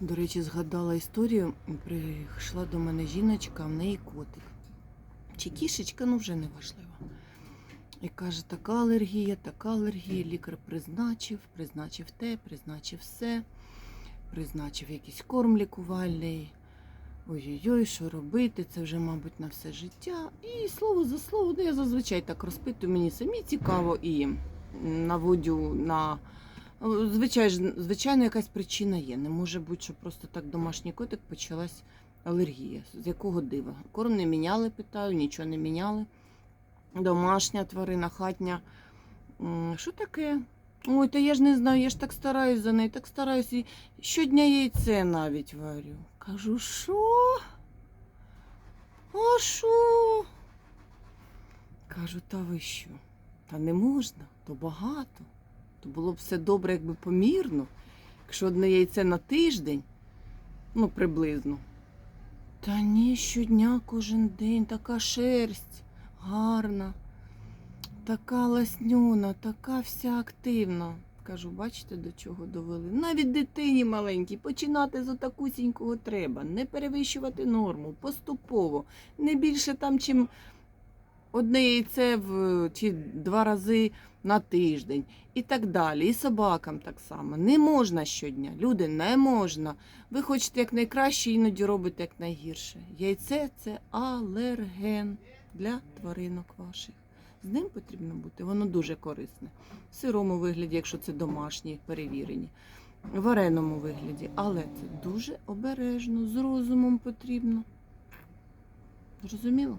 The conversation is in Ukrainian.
До речі, згадала історію. Прийшла до мене жіночка, в неї котик. Чи кішечка, ну вже не важливо. І каже, така алергія, така алергія. Лікар призначив, призначив те, призначив все, призначив якийсь корм лікувальний. Ой-ой-ой, що робити? Це вже, мабуть, на все життя. І слово за слово, ну я зазвичай так розпитую, мені самі цікаво і наводю на. Звичайно, звичайно, якась причина є. Не може бути, що просто так домашній котик почалась алергія. З якого дива? Корм не міняли, питаю, нічого не міняли. Домашня тварина, хатня. Що таке? Ой, та я ж не знаю, я ж так стараюсь за нею, так стараюсь. І щодня яйце навіть варю. Кажу, що? А що? Кажу, та ви що? Та не можна, то багато. Було б все добре, якби помірно. Якщо одне яйце на тиждень, ну приблизно. Та ні, щодня, кожен день, така шерсть гарна, така ласнюна, така вся активна. Кажу, бачите, до чого довели. Навіть дитині маленькій починати з отакусінького треба, не перевищувати норму, поступово, не більше там, чим одне яйце в чи два рази на тиждень і так далі. І собакам так само. Не можна щодня. Люди, не можна. Ви хочете як найкраще, іноді робите як найгірше. Яйце це алерген для тваринок ваших. З ним потрібно бути, воно дуже корисне. В сирому вигляді, якщо це домашні, перевірені, в вареному вигляді. Але це дуже обережно, з розумом потрібно. Зрозуміло?